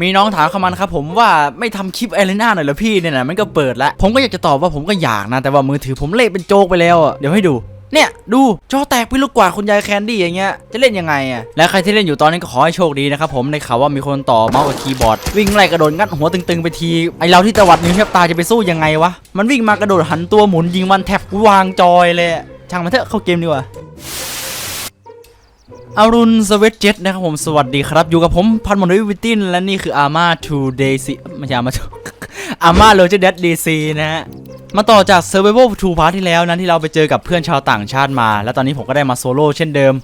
มีน้องถามเข้ามานะครับผมว่าไม่ทำคลิปไอเลน่าหน่อยเหรอพี่เนี่ยนะมันก็เปิดแล้ว ผมก็อยากจะตอบว่าผมก็อยากนะ แต่ว่ามือถือผมเละเป็นโจกไปแล้วอะเดี๋ยวให้ดูเนี่ย ดูจอแตกไปลูกกวาดคุณยายแคนดี้อย่างเงี้ยจะเล่นยังไงอะและใครที่เล่นอยู่ตอนนี้ก็ขอให้โชคดีนะครับผมในข่าวว่ามีคนต่อเมาส์กับคีย์บอร์ด วิ่งไล่กระโดดงัดหัวตึงๆไปทีไอเราที่ตวัดนิ้วแทบตาจะไปสู้ยังไงวะมันวิ่งมากระโดดหันตัวหมุนยิงมันแทบกวางจอยเลยช่างมันเถอะเข้าเกมดีกว่า อรุณสเวตเจ็ตนะครับผมสวัสดีครับ อยู่กับผมพันมนวิวิติน และนี่คืออาม่าทูเดซีไม่ใช่อาม่าอาม่าโรเจอร์เดดดีซีนะฮะ มาต่อจาก Survival 2 Part ที่แล้วนั้นที่เราไปเจอกับเพื่อนชาวต่างชาติมา และตอนนี้ผมก็ได้มาโซโล่เช่นเดิม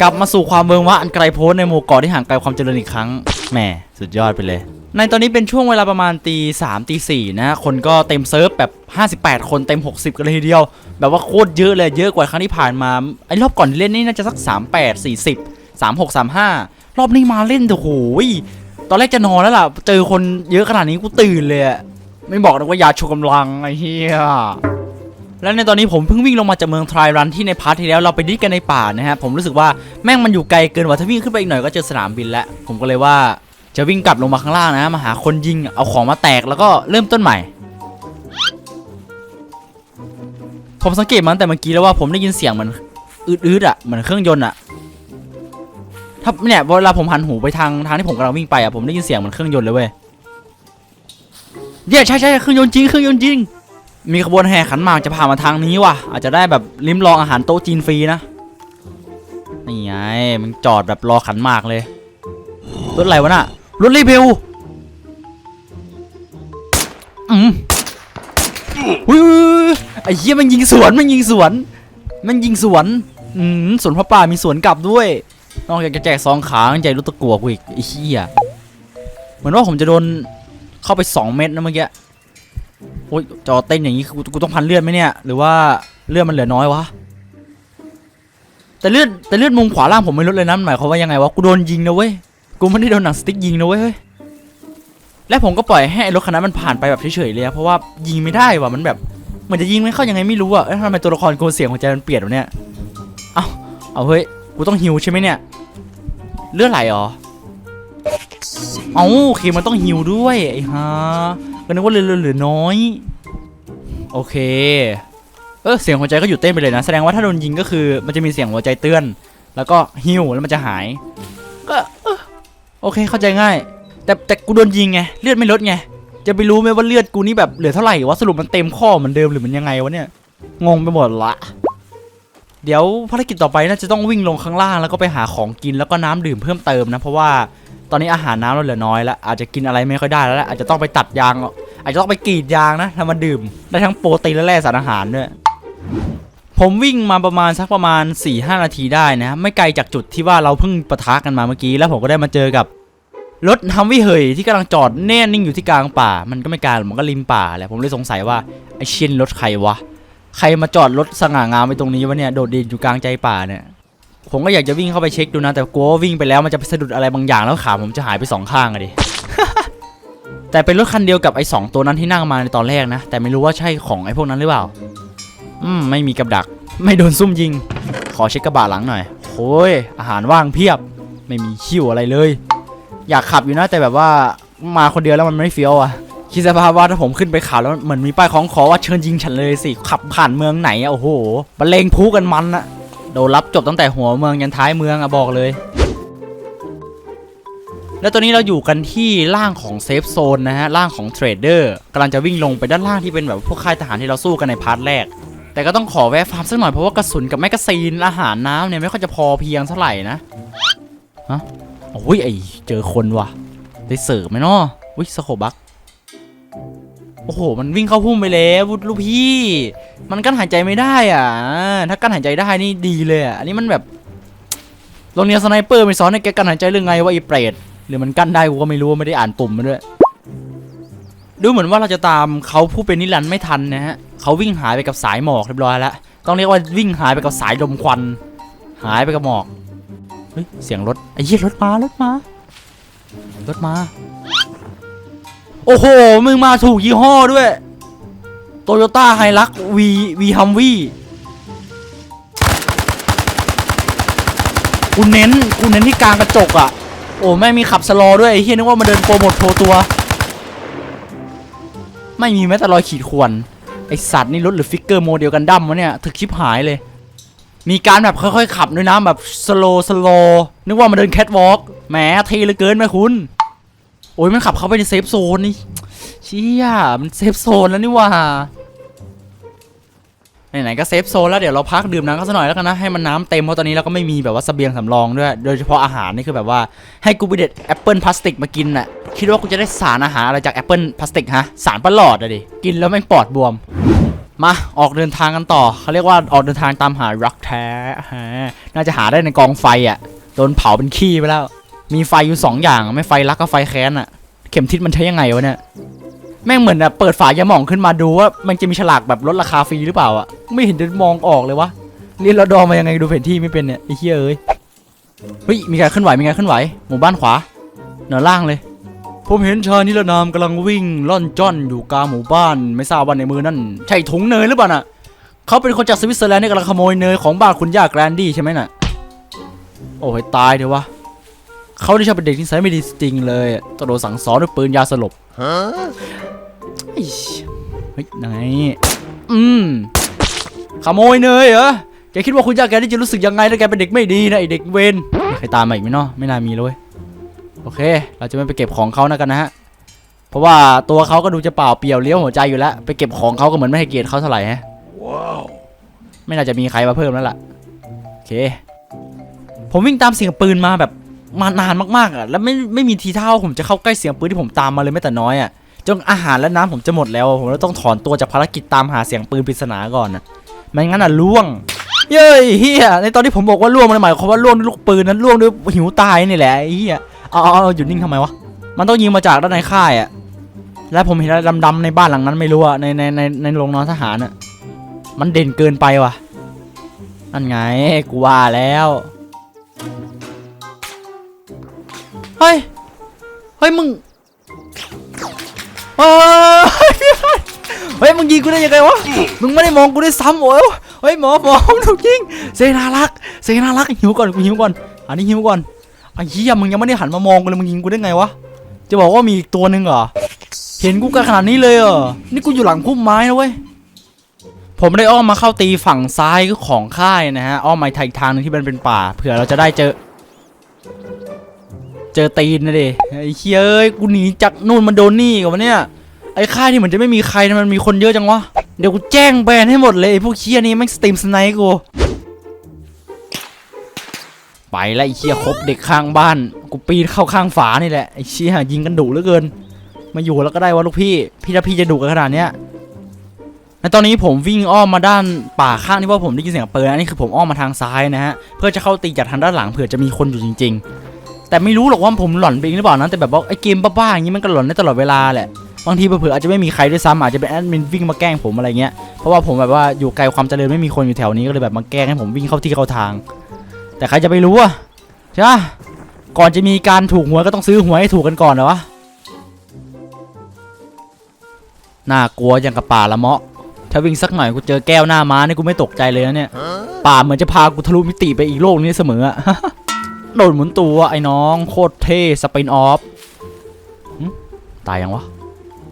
กลับมาสู่ความเมืองว่าอันไกลโพ้นในหมู่เกาะที่ห่างไกลความเจริญอีกครั้งแหมสุดยอดไปเลย ในตอนนี้เป็นช่วงเวลาประมาณตีสามตีสี่นะ คนก็เต็มเซิร์ฟแบบ 58 คนเต็ม 60 กันเลยทีเดียว แบบว่าโคตรเยอะเลยเยอะกว่าครั้งที่ผ่านมา ไอ้รอบก่อนเล่นนี่น่าจะสัก 38 40 36 35 รอบนี้มาเล่นโอ้โหยตอนแรกจะนอนแล้วล่ะ เจอคนเยอะขนาดนี้กูตื่นเลยไม่บอกนะว่ายาชูกำลังไอ้เหี้ยและในตอนนี้ผมเพิ่งวิ่งลงมาจากเมืองทรายรันที่ในพาร์ทที่แล้วเราไปดิสกันในป่านะฮะผมรู้สึกว่าแม่งมันอยู่ไกลเกินกว่าถ้าวิ่งขึ้นไปอีกหน่อยก็เจอสนามบินแล้วผมก็เลยว่า จะวิ่งกลับลงมาข้างล่างนะมาหาคนยิงเอาของมาแตกแล้วก็เริ่มต้นใหม่ผมสังเกตมาตั้งแต่เมื่อกี้แล้วว่าผมได้ยินเสียงเหมือนอืดๆอะเหมือนเครื่องยนต์อะถ้าเนี่ยเวลาผมหันหูไปทางทางที่ผมกำลังวิ่งไปอะผมได้ยินเสียงเหมือนเครื่องยนต์เลยเว้ยเนี่ยใช่ใช่เครื่องยนต์จริงเครื่องยนต์จริง มีขบวนแห่ขันหมากจะผ่านมาทางนี้ว่ะ อาจจะได้แบบลิ้มลองอาหารโต๊ะจีนฟรีนะนี่ไงมันจอดแบบรอขันหมากเลยรถอะไรวะน่ะ รถรีวิวอืมอุ้ยไอ้เหี้ยมันยิงสวนมันยิงสวน มันยิงสวนอืมสวนพระป่ามีสวนกลับด้วย นอกจากจะแจกซองขายังใจรู้ตะกัวกูอีกไอ้เหี้ยเหมือนว่าผมจะโดนเข้าไป2เม็ดนะเมื่อกี้โอ้ยจอเต้นอย่างนี้คือกูกูต้องพันเลือดไหมเนี่ย หรือว่าเลือดมันเหลือน้อยวะแต่เลือดแต่เลือดมุมขวาล่างผมไม่ลดเลยนะหมายความว่ายังไงวะกูโดนยิงนะเว้ย กูไม่ได้โดนหนังสติ๊กยิงนะเว้ยและผมก็ปล่อยให้รถคันนั้นมันผ่านไปแบบเฉยๆเลยอะเพราะว่ายิงไม่ได้ว่ะมันแบบเหมือนจะยิงไม่เข้ายังไงไม่รู้อะเอ้ยทำไมตัวละครกูเสียงหัวใจมันเปลี่ยนวะเนี่ยเอาเอาเฮ้ยกูต้องฮิวใช่ไหมเนี่ยเลือดไหลเหรอเอาโอเคมันต้องฮิวด้วยไอ้ฮะก็นึกว่าเหลือเหลือน้อย โอเคเออเสียงหัวใจก็หยุดเต้นไปเลยนะ แสดงว่าถ้าโดนยิงก็คือมันจะมีเสียงหัวใจเตือน แล้วก็ฮิวแล้วมันจะหาย ก็ โอเคเข้าใจง่าย แต่แต่กูโดนยิงไงเลือดไม่ลดไงจะไปรู้ไหมว่าเลือดกูนี่แบบเหลือเท่าไหร่วะสรุปมันเต็มข้อเหมือนเดิมหรือมันยังไงวะเนี่ยงงไปหมดละ เดี๋ยวภารกิจต่อไปน่าจะต้องวิ่งลงข้างล่างแล้วก็ไปหาของกินแล้วก็น้ำดื่มเพิ่มเติมนะเพราะว่าตอนนี้อาหารน้ำเราเหลือน้อยแล้วอาจจะกินอะไรไม่ค่อยได้แล้วแหละอาจจะต้องไปตัดยางอาจจะต้องไปกรีดยางนะทำมาดื่มได้ทั้งโปรตีนและแร่สารอาหารด้วย ผมวิ่งมาประมาณสักประมาณ 4-5 นาทีได้นะ ไม่ไกลจากจุดที่ว่าเราเพิ่งปะทะกันมาเมื่อกี้ แล้วผมก็ได้มาเจอกับรถฮัมวี่เหยที่กำลังจอดแน่นิ่งอยู่ที่กลางป่า มันก็ไม่กลางมันก็ริมป่าแหละผมเลยสงสัยว่าไอเชียนรถใครวะ ใครมาจอดรถสง่างามไปตรงนี้วะเนี่ยโดดเด่นอยู่กลางใจป่าเนี่ยผมก็อยากจะวิ่งเข้าไปเช็คดูนะ แต่กลัวว่าวิ่งไปแล้วมันจะไปสะดุดอะไรบางอย่างแล้วขาผมจะหายไปสองข้างอะดิแต่เป็นรถคันเดียวกับไอ้สองตัวนั้นที่นั่งมาในตอนแรกนะ แต่ไม่รู้ว่าใช่ของไอ้พวกนั้นหรือเปล่า อืมไม่มีกับดัก ไม่โดนซุ่มยิง ขอเช็คกระบะหลังหน่อยโอ้ยอาหารว่างเพียบ ไม่มีคิวอะไรเลย อยากขับอยู่นะแต่แบบว่ามาคนเดียวแล้วมันไม่เฟี้ยวอะคิดสภาพว่าถ้าผมขึ้นไปขับแล้วเหมือนมีป้ายของขอว่าเชิญยิงฉันเลยสิขับผ่านเมืองไหนอะโอ้โหบรรเลงพลุกันมันอะโดนรับจบตั้งแต่หัวเมืองยันท้ายเมืองอะบอกเลย แล้วตอนนี้เราอยู่กันที่ล่างของเซฟโซนนะฮะล่างของเทรดเดอร์กำลังจะวิ่งลงไปด้านล่างที่เป็นแบบพวกค่ายทหารที่เราสู้กันในพาร์ทแรก แต่ก็ต้องขอแวะฟาร์มสักหน่อยเพราะว่ากระสุนกับแมกกาซีนอาหารน้ำเนี่ยไม่ค่อยจะพอเพียงเท่าไหร่นะฮะโอ้ยไอเจอคนว่ะ ได้เสิร์ฟไหมเนาะวิสโคบักโอ้โห มันวิ่งเข้าพุ่มไปแล้วลูกพี่ มันกั้นหายใจไม่ได้อะ ถ้ากั้นหายใจได้นี่ดีเลยอะ อันนี้มันแบบโรงเรียนสไนเปอร์ไม่สอนให้แกกั้นหายใจเรื่องไงว่าไอ้เปรตหรือมันกั้นได้กูก็ไม่รู้ไม่ได้อ่านปุ่มมาด้วย ดูเหมือนว่าเราจะตามเขาผู้เป็นนิรันดร์ไม่ทันนะฮะเขาวิ่งหายไปกับสายหมอกเรียบร้อยแล้วต้องเรียกว่าวิ่งหายไปกับสายลมควัน หายไปกับหมอกเฮ้ยเสียงรถไอ้เหี้ยรถมารถมารถมา โอ้โห มึงมาถูกยี่ห้อด้วยโตโยต้าไฮรักวีวีฮัมวีกูเน้นกูเน้นที่กลางกระจกอะ่ะ โอ้แม่มีขับสโลด้วยไอ้เฮียนึกว่ามาเดินโปรโมทโชว์ตัว ไม่มีแม้แต่รอยขีดข่วนไอสัตว์นี่รถหรือฟิกเกอร์โมเดลกันดั้มวะเนี่ยถึกชิบหายเลย มีการแบบค่อยๆขับด้วยนะแบบสโลสโลนึกว่ามาเดินแคทวอล์กแหมเทเหลือเกินไหมคุณ โอ้ยมันขับเข้าไปในเซฟโซนนี่เชี่ยมันเซฟโซนแล้วนี่ว่า ไหนๆก็เซฟโซนแล้วเดี๋ยวเราพักดื่มน้ำกันสักหน่อยแล้วกันนะให้มันน้ำเต็มเพราะตอนนี้เราก็ไม่มีแบบว่าเสบียงสำรองด้วย โดยเฉพาะอาหารนี่คือแบบว่าให้กูไปเด็ดแอปเปิลพลาสติกมากินน่ะคิดว่ากูจะได้สารอาหารอะไรจากแอปเปิลพลาสติกฮะสารประหลอดอะดิกินแล้วแม่งปอดบวมมาออกเดินทางกันต่อเขาเรียกว่าออกเดินทางตามหารักแท้ฮะน่าจะหาได้ในกองไฟอะโดนเผาเป็นขี้ไปแล้ว มีไฟอยู่สองอย่างไม่ไฟรักกับไฟแค้นอะ เข็มทิศมันใช้ยังไงวะเนี่ย แม่งเหมือนแบบเปิดฝายาหม่องขึ้นมาดูว่ามันจะมีฉลากแบบลดราคาฟรีหรือเปล่าอะไม่เห็นจะมองออกเลยวะเรียนเราดอมายังไงดูแผนที่ไม่เป็นเนี่ยไอ้เหี้ยเอ้ยเฮ้ยมีการเคลื่อนไหวมีการเคลื่อนไหวหมู่บ้านขวาเหนือล่างเลยผมเห็นชายนิรนามกำลังวิ่งล่อนจ้อนอยู่กลางหมู่บ้าน ไม่ทราบว่าในมือนั่นใช่ถุงเนยหรือเปล่าน่ะเขาเป็นคนจากสวิตเซอร์แลนด์ที่กำลังขโมยเนยของบ้านคุณย่าแกรนดี้ใช่ไหมน่ะ โอ้ยตายเดี๋ยววะเขาที่ชอบเป็นเด็กที่ใส่ไม่ดีจริงเลยต้องโดนสั่งสอนด้วยปืนยาสลบ เฮ้ยไหนอืมขโมยเนยเหรอแกคิดว่าคุณย่าแกนี่จะรู้สึกยังไงถ้าแกเป็นเด็กไม่ดีนะไอเด็กเวนมีใครตามมาอีกไหมเนาะไม่น่ามีเลยเว้ยโอเค เราจะไม่ไปเก็บของเขานะกันนะฮะเพราะว่าตัวเขาก็ดูจะเปล่าเปลี่ยวเลี้ยวหัวใจอยู่แล้วไปเก็บของเขาก็เหมือนไม่ให้เกียรติเขาเท่าไหร่ฮะไม่น่าจะมีใครมาเพิ่มแล้วล่ะโอเค ผมวิ่งตามเสียงปืนมาแบบมานานมากๆอะแล้วไม่ไม่มีทีท่าว่าผมจะเข้าใกล้เสียงปืนที่ผมตามมาเลยแม้แต่น้อยอะ จนอาหารและน้ำผมจะหมดแล้ว ผมเลยต้องถอนตัวจากภารกิจตามหาเสียงปืนปริศนาก่อนนะไม่งั้นอะล่วง เย้ยเฮียในตอนที่ผมบอกว่าล่วงมันหมายความว่าล่วงด้วยลูกปืนนั้นล่วงด้วยหิวตายนี่แหละเฮียเอาเอาหยุดนิ่งทำไมวะมันต้องยิงมาจากด้านในค่ายอะแล้วผมเห็นอะไรดำๆในบ้านหลังนั้นไม่รู้อะในในในในโรงนอนทหารอะมันเด่นเกินไปว่ะนั่นไงกูว่าแล้วเฮ้ยเฮ้ยมึง เฮ้ยเฮ้ยมึงยิงกูได้ยังไงวะ มึงไม่ได้มองกูได้วยซ้ำโอ้ยเฮ้ยหมอหมอถูกยิงเซนารักเซนารักหิวก่อนกูหิวก่อน อันนี้หิวก่อนไอ้เหี้ยมึงยังไม่ได้หันมามองกูเลยมึงยิงกูได้ไงวะ จะบอกว่ามีอีกตัวหนึ่งเหรอ เห็นกูกันขนาดนี้เลยเหรอ นี่กูอยู่หลังพุ่มไม้นะเว้ยผมได้อ้อมมาเข้าตีฝั่งซ้ายของค่ายนะฮะ อ้อมมาอีกทางหนึงที่มันเป็นป่า เผื่อเราจะได้เจอ เจอตีนนะดิไอ้เหี้ยเอ้ยกูหนีจากนู่นมาโดนนี่กับวะเนี่ยไอ้ค่ายนี่เหมือนจะไม่มีใครนะมันมีคนเยอะจังวะเดี๋ยวกูแจ้งแบนให้หมดเลยไอ้พวกเคียนี่แม่งสตรีมสไนค์กู ไปแล้วไอ้เชี่ยครบเด็กข้างบ้าน กูปีนเข้าข้างฝานี่แหละไอ้เชี่ยยิงกันดุเหลือเกิน มาอยู่แล้วก็ได้วะลูกพี่ พี่ถ้าพี่จะดุกันขนาดเนี้ยในตอนนี้ผมวิ่งอ้อมมาด้านป่าข้างที่ว่าผมได้ยินเสียงปืนนะนี่คือผมอ้อมมาทางซ้ายนะฮะเพื่อจะเข้าตีจากทางด้านหลังเผื่อจะมีคนอยู่จริง ๆ แต่ไม่รู้หรอกว่าผมหลอนไปเองหรือเปล่านะแต่แบบว่าไอ้เกมบ้าๆอย่างนี้มันก็หลอนได้ตลอดเวลาแหละบางทีเผื่ออาจจะไม่มีใครด้วยซ้ำอาจจะเป็นแอดมินวิ่งมาแกล้งผมอะไรเงี้ยเพราะว่าผมแบบว่าอยู่ไกลความเจริญไม่มีคนอยู่แถวนี้ก็เลยแบบมาแกล้งให้ผมวิ่งเข้าที่เข้าทาง แต่ใครจะไปรู้อะใช่ปะก่อนจะมีการถูกหวยก็ต้องซื้อหวยให้ถูกกันก่อนเหรอวะน่ากลัวอย่างกับป่าละเมาะถ้าวิ่งสักหน่อยกูเจอแก้วหน้าม้านี่กูไม่ตกใจเลยนะเนี่ยป่าเหมือนจะพากูทะลุมิติไปอีกโลกนี้เสมออะ โดดหมุนตัวไอ้น้องโคตรเท่สปินออฟตายยังวะ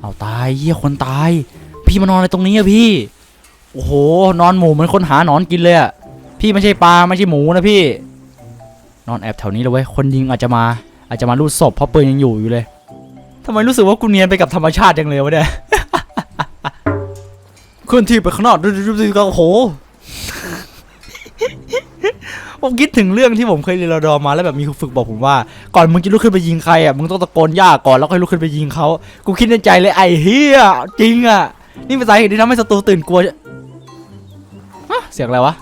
เอาตายเยี่ยคนตาย พี่มานอนอะไรตรงนี้อะพี่ โอ้โห นอนหมูเหมือนคนหาหนอนกินเลยอะพี่ไม่ใช่ปลาไม่ใช่หมูนะพี่ นอนแอบแถวนี้เลยเว้ย คนยิงอาจจะมา อาจจะมาลูดศพเพราะปืนยังอยู่อยู่เลยทำไมรู้สึกว่ากูเนียนไปกับธรรมชาติจังเลยวะเนี่ยเคลื่อนที่ไปข้างนอกดูดูดูก็โอ้โห ผมคิดถึงเรื่องที่ผมเคยเรียนรอดอมาแล้วแบบมีครูฝึกบอกผมว่า ก่อนมึงจะลุกขึ้นไปยิงใครอะมึงต้องตะโกนย่าก่อนแล้วค่อยลุกขึ้นไปยิงเขากูคิดในใจเลยไอ้เฮียจริงอะ นี่เป็นสาเหตุที่ทำให้ศัตรูตื่นกลัวฮะเสียงอะไรวะ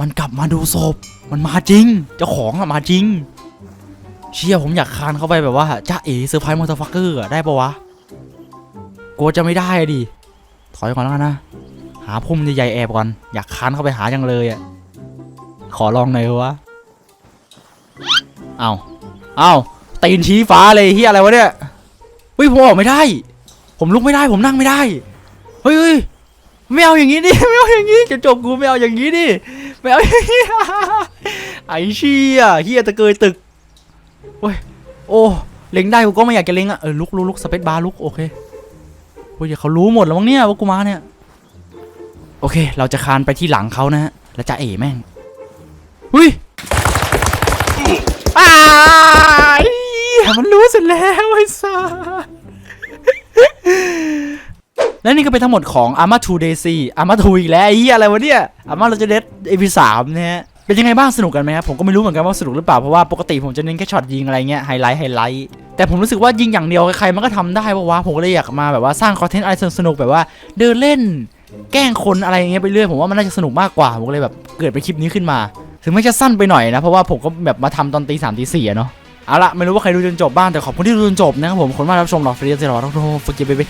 มันกลับมาดูศพมันมาจริง เจ้าของอะมาจริง เชี่ยผมอยากคานเข้าไปแบบว่าจ้าเอ๋เซอร์ไพรส์มอเตอร์ฟักเกอร์ได้ปะวะกลัวจะไม่ได้อะดิถอยก่อนแล้วกันนะ หาพุ่มใหญ่ๆแอบก่อน อยากคานเข้าไปหาจังเลยอะ ขอลองหน่อยวะเอาเอาตีนชี้ฟ้าเลยเฮียอะไรวะเนี่ยเฮ้ยผมออกไม่ได้ ผมลุกไม่ได้ ผมนั่งไม่ได้ เฮ้ยไม่เอาอย่างนี้ดิไม่เอาอย่างนี้จะจบกูไม่เอาอย่างนี้ดิไม่เอาไอ้เชี่ยเฮียตะเกยตึกโอ้ยโอ้เล็งได้กูก็ไม่อยากจะเล็งอะเออลุกลุกลุกสเปซบาร์ลุกโอเคโอ้ยเขารู้หมดแล้วมั้งเนี่ยว่ากูมาเนี่ย โอเค เราจะคานไปที่หลังเขานะฮะแล้วจะเอ๋แม่ง อุ้ยอ้ายมันรู้เสร็จแล้วไอ้สัสและนี่ก็เป็นทั้งหมดของ Arma 2 Day 4 Arma 2อีกแล้วไอ้อะไรวะเนี่ย Arma เราจะเด็ด EP 3นะฮะเป็นยังไงบ้างสนุกกันไหมครับผมก็ไม่รู้เหมือนกันว่าสนุกหรือเปล่า เพราะว่าปกติผมจะเน้นแค่ช็อตยิงอะไรเงี้ยไฮไลท์ไฮไลท์แต่ผมรู้สึกว่ายิงอย่างเดียวใครมันก็ทำได้ปะวะผมก็เลยอยากมาแบบว่าสร้างคอนเทนต์อะไรสนุกแบบว่าเดินเล่น แกล้งคนอะไรเงี้ยไปเรื่อยผมว่ามันน่าจะสนุกมากกว่าผมก็เลยแบบเกิดเป็นคลิปนี้ขึ้นมา ถึงแม้จะสั้นไปหน่อยนะ เพราะว่าผมก็แบบมาทำตอนตีสามตีสี่อะเนาะเอาละไม่รู้ว่าใครดูจนจบบ้างแต่ขอบคุณที่ดูจนจบนะครับผมคนมากรับชมหลอกฟรีเซอร์หลอกทุกคนฝึกเก็บไป